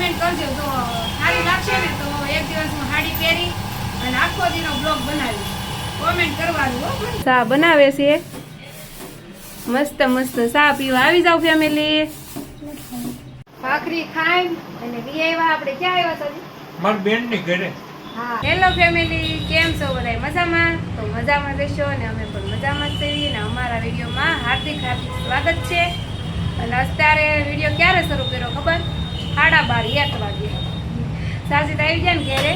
Comment કરજો. તો સારી લાગશે ને તો એક દિવસ હું સાડી પહેરી અને આખો દીનો બ્લોગ બનાવી કોમેન્ટ કરવાનું હો ચા બનાવે છે? મસ્ત મસ્ત સા પીવા. આવી જાવ ફેમિલી ભાખરી ખાઈ અને બી આવ્યા આપણે ક્યાં આવ્યા સાજી મારી બેનની ઘરે. હા. હેલો ફેમિલી કેમ છો બધા? મજામાં? તો મજામાં રહેશો અને અમે પણ મજામાં છીએ અને અમારા વિડીયોમાં હાર્દિક હાર્દિક સ્વાગત છે. અને અત્યારે વીડિયો ક્યારે શરૂ કર્યો ખબર? સાડા બાર એક વાગે. સાજીદ આવી ગયા ને ઘેરે.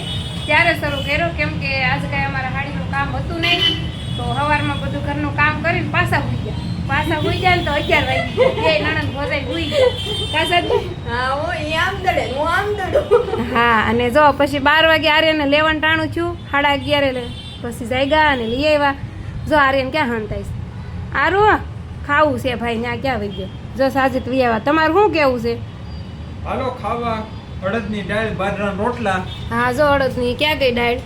ત્યારે શરૂ કર્યો કેમ કે આજે કાંઈ અમારા હાડીનું કામ હતું નહીં. તો સવારમાં બધું ઘરનું કામ કરીને પાછા હોઈ ગયા. પાછા હોઈ જાય ને તો અગિયાર વાગે એ નણંદ ભોજાઈ હોઈ ગયા. હા હું આમ હું આમ દડું હા અને જો પછી બાર વાગે આર્યને લેવાનું ટાણું છું સાડા અગિયારે પછી જાગ્યા અને લઈ આવ્યા. જો આર્યન ક્યાં હંતાઈશ? આરું ખાવું છે ભાઈ ત્યાં ક્યાં વહી ગયો? જો સાજીત વી આવ્યા. તમારું શું કેવું છે? હાલો ખાવા. અડદની દાળ બાજરાના રોટલા. હા જો અડદની. ક્યાં ગઈ દાળ?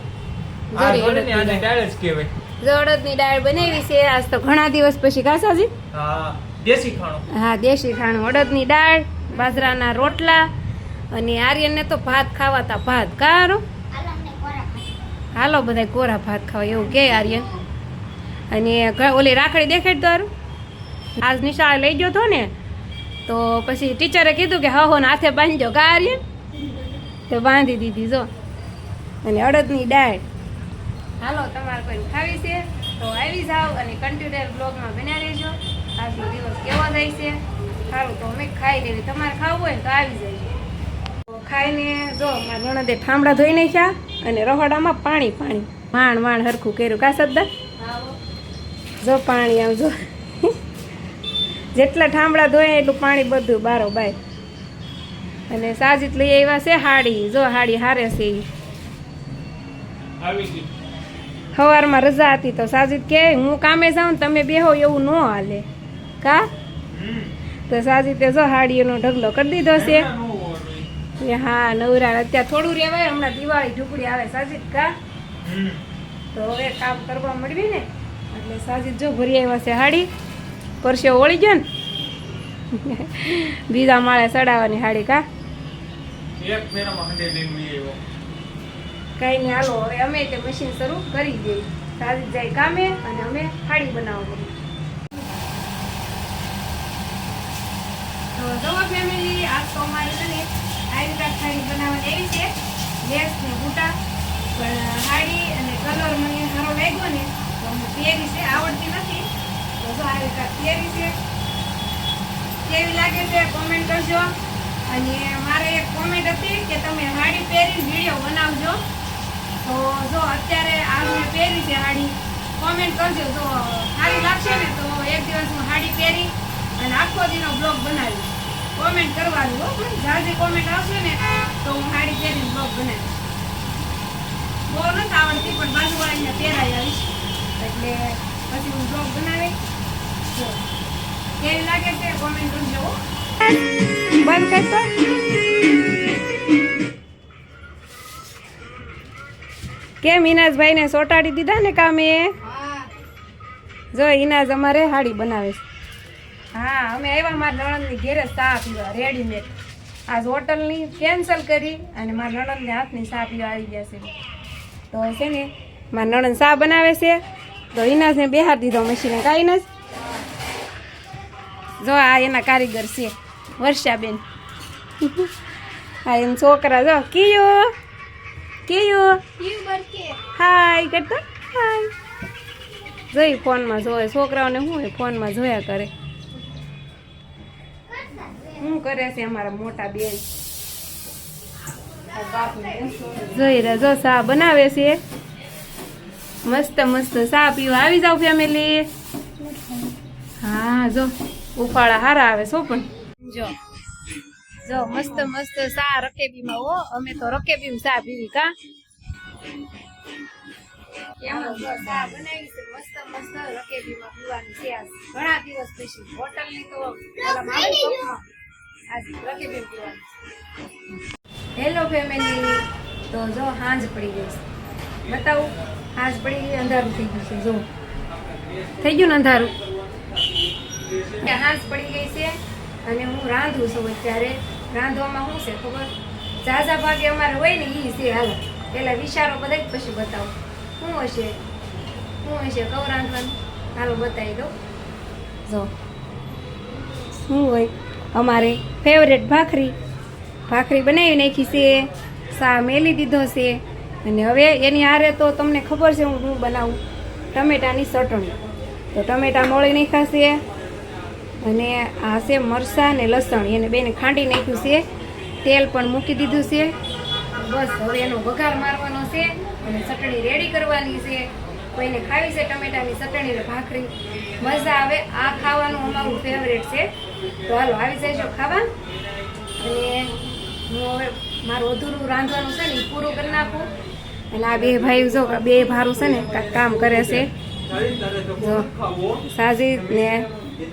આ જરી ભલે ને અડદની આને દાળ. દાળ જ કહેવાય. જો અડદની દાળ બનાવી છે. આજ તો ઘણા દિવસ પછી કા સાજી હા દેશી ખાણું. હા દેશી ખાણું. અડદની દાળ બાજરાના રોટલા અને આર્યનને તો ભાત ખાવાતા ભાત. કારો હાલો? બધા કોરા ભાત ખાવા. એવું કે આર્યન? અને ઓલી રાખડી દેખાડ તો આજ નિશાળે લઈ ગયો તો ને તો પછી ટીચરે કીધું કે હો ને હાથે બાંધજો આર્યન તો બાંધી દીધી જો. અને અડદની ડાળ હાલો તમારે કોઈ ખાવી છે તો આવી જાઓ અને કન્ટિન્યુઅર બ્લોગમાં બન્યા રહેજો. આજનો દિવસ કેવો જાય છે? સારું તો અમે ખાઈ લેવી. તમારે ખાવું હોય તો આવી જાય તો ખાઈને જો મારા નણંદે ઠામડા ધોઈ નાખ્યા અને રહોડામાં પાણી પાણી. વાણ વાણ હરખું કર્યું. કા શબ્દ? જો પાણી આવજો જેટલા ઠામડા ધોયા એટલું પાણી બધું બારો બાય. અને સાજીત લઈ આવ્યા છે હાડી. જો હાડી હારે છે સવારમાં રજા હતી તો સાજીદ કે હું કામે જાઉં ને તમે બેહો એવું ન હાલે. કા? તો સાજીતે જો હાડીઓનો ઢગલો કરી દીધો છે. એ હા નવરા અત્યારે થોડું રહેવાય હમણાં દિવાળી ઢુકડી આવે સાજીદ કા? તો હવે કામ કરવા મળવી ને. એટલે સાજીદ જો ભરી આવ્યા છે હાડી. પરસે ઓળી ગયો ને? બીજા માળે ચડાવવાની હાડી કા? કઈ નહીં હાલો હવે અમે તે મશીન શરૂ કરી દઈએ. સાજી જાય કામે અને અમે હાડી બનાવવા તો જુઓ ફેમિલી આજ તો અમારે છે ને આવી થાળી બનાવવાની એવી છે. લેસ ને બુટા પણ હાડી અને કલર મને સારો લાગ્યો ને તો હું પહેરી છે આવડતી નથી. કેવી લાગે છે? કોમેન્ટ કરજો. અને મારે એક કોમેન્ટ હતી કે તમે હાડી પહેરી વીડિયો બનાવજો. તો જો અત્યારે આ મેં પહેરી છે હાડી. કોમેન્ટ કરજો. તો સારી લાગશે ને તો એક દિવસ હું હાડી પહેરી અને આખો દીનો બ્લોગ બનાવી કોમેન્ટ કરવાનું, હો પણ જાજી કોમેન્ટ આવશે ને, તો હું સાડી પહેરીને બ્લોગ બનાવીશ. બહુ નથી આવડતી, પણ બાજુવાળાને પહેરાવી આવીશ. એટલે પછી હું બ્લોગ બનાવી જો કેવી લાગે છે કોમેન્ટ કરજો. બંધ કરતો કેમ ઇનાજભાઈ ને સોટાડી દીધા ને કામે? જો ઇનાજ અમારે હાડી બનાવે છે. હા અમે આવ્યા મારા નણંદની ઘેરે ચા પીવા રેડીમેડ આજ હોટલની કેન્સલ કરી અને મારા નણંદને હાથની ચા પીવા આવી ગયા છે. તો છે ને મારા નણંદ ચા બનાવે છે. તો ઇનાજને બેહાર દીધો મશીને કાંઈ ઇનાજ જો આ એના કારીગર છે, વર્ષાબેન. હા એમ છોકરા જો, કિયો. કિયો. હાય, કરતા? હાય. જોઈ ફોનમાં જોવે, છોકરાઓને શું હોય ફોનમાં જોયા કરે? શું કરે છે અમારા મોટા બેન? જોઈ રહ્યા, જો સા બનાવે છે? મસ્ત મસ્ત સા પીવા. આવી જાવ ફેમિલી હા, જો. ઉફાળા હારા આવે છો પણ. જો. જો, મસ્ત મસ્ત સા રકેબીમાં હો. અમે તો રકેબીમાં સા પીવી કા? ઘણા દિવસ પછી. તો. આજ રકેબીમાં પીવાની હેલો ફેમિલી તો જો, હાંજ પડી ગઈ બતાવું, હાંજ પડી ગઈ, અંધારું થઈ ગયું છે. જો. થઈ ગયું ને અંધારું? કે હાંસ પડી ગઈ છે અને હું રાંધું છું અત્યારે. રાંધવામાં શું છે ખબર? ઝાઝા ભાગે અમારે હોય ને એ છે હાલો. પેલા વિચારો બધા પછી બતાવો. શું હશે? શું હશે? કૌરાંતવાનું હાલો બતાવી દો જો. શું હોય? અમારે ફેવરેટ ભાખરી. ભાખરી બનાવી નાખી છે. સા મેલી દીધો છે. અને હવે એની હારે તો તમને ખબર છે હું શું બનાવું? ટમેટાની ચટણી. તો ટમેટા મોળી નાખ્યા છે. અને આ છે મરચાં ને લસણ. એને બેને ખાંડી નાખ્યું છે. તેલ પણ મૂકી દીધું છે. બસ હવે એનો વઘાર મારવાનો છે અને ચટણી રેડી કરવાની છે. કોઈને ખાવી છે ટમેટાની ચટણી ભાખરી, મજા આવે. આ ખાવાનું અમારું ફેવરેટ છે. તો હાલો આવી જજો ખાવા. અને હું હવે મારું અધૂરું રાંધવાનું છે ને એ પૂરું કરી નાખું. અને આ બે ભાઈ જો બે ભારું છે ને કામ કરે છે. જો, સાજીદ ને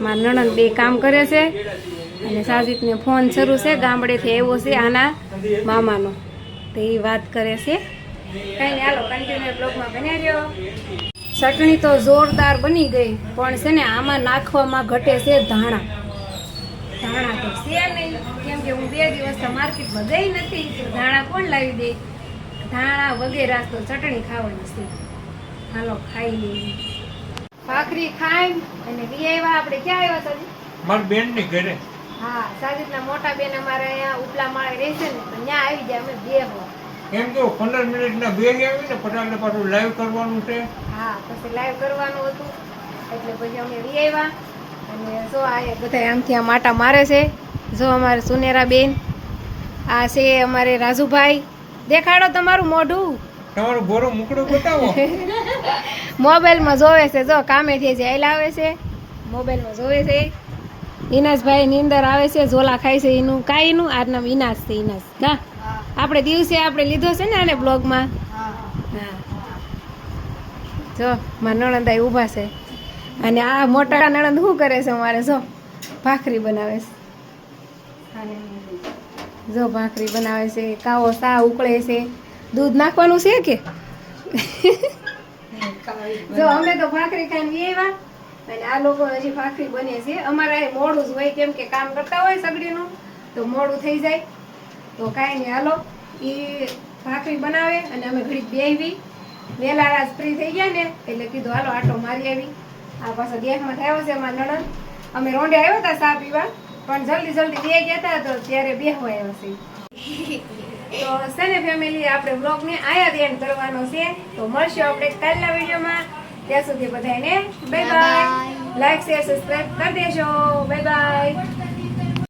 મારા નણંદ બે કામ કરે છે અને સાજીતને ફોન શરૂ છે, ગામડેથી આવ્યો છે આના મામાનો. તો એ વાત કરે છે. કંઈ હાલો કન્ટિન્યુ બ્લોગમાં બન્યા રહ્યો. ચટણી તો જોરદાર બની ગઈ, પણ છે ને આમાં નાખવામાં ઘટે છે ધાણા. ધાણા તો છે નહીં, કેમ કે હું બે દિવસ માર્કેટમાં ગઈ નથી, તો ધાણા કોણ લાવી દે? ધાણા વગેરે તો ચટણી ખાવાની છે. હાલો ખાઈ લઈએ. ભાખરી ખાઈ અને વિયાવા આપણે ક્યાં આવ્યા સાજી મારી બેનની ઘરે. હા સાજીદના મોટા બેન અમારે અહીંયા ઉપલા માળે રહે છે ને તો ત્યાં આવી જાય અમે બે હો કેમ કે પંદર મિનિટ ના બે આવી ને પટાલે પાછું લાઈવ કરવાનું છે. હા પછી લાઈવ કરવાનું હતું. એટલે પછી અમે વિયાવા અને જો આ બધા આમથી આ માટા મારે છે. જો અમારે સુનેરા બેન આ છે અમારે રાજુભાઈ. દેખાડો તમારું મોઢું. તમારું ગોરો મુકડો બતાવો. મોબાઈલમાં જોવે છે, જો કામેથી જે આવે છે, મોબાઈલમાં જોવે છે. ઇનાસભાઈ ની અંદર આવે છે, ઝોલા ખાય છે એનું, કાંઈ નું આ નામ ઇનાસ છે ઇનાસ કા આપણે દિવસે આપણે લીધો છે ને આને બ્લોગમાં. જો, મારા નણંદાઈ ઊભા છે. અને આ મોટા નણંદ શું કરે છે અમારે? જો, ભાખરી બનાવે છે. જો, ભાખરી બનાવે છે, કાવો સા ઉકળે છે. દૂધ નાખવાનું છે કે? જો અમે તો ભાખરી ખાઈને એવા અને આ લોકો હજી ભાખરી બને છે. અમારે મોડું જ હોય કેમ કે કામ કરતા હોય સગડીનું તો મોડું થઈ જાય. તો કાંઈ નહીં હાલો. એ ભાખરી બનાવે અને અમે ઘડીક બેહવી વહેલા રાત ફ્રી થઈ ગયા ને એટલે કીધું હાલો આટો મારી આવી. આ પાછો ગેસમાં થયો છે અમારા નણંદ. અમે રોંડે આવ્યા હતા સા પીવા પણ જલ્દી જલ્દી બે ગયા હતા તો ત્યારે બેહવા આવ્યા છે. તો સને ફેમિલી આપણે બ્લોગને આયા જ એન્ડ કરવાનો છે. તો મળશું આપણે કાલના વિડીયોમાં. ત્યાં સુધી બધાને bye bye like share subscribe કરી દેજો. Bye bye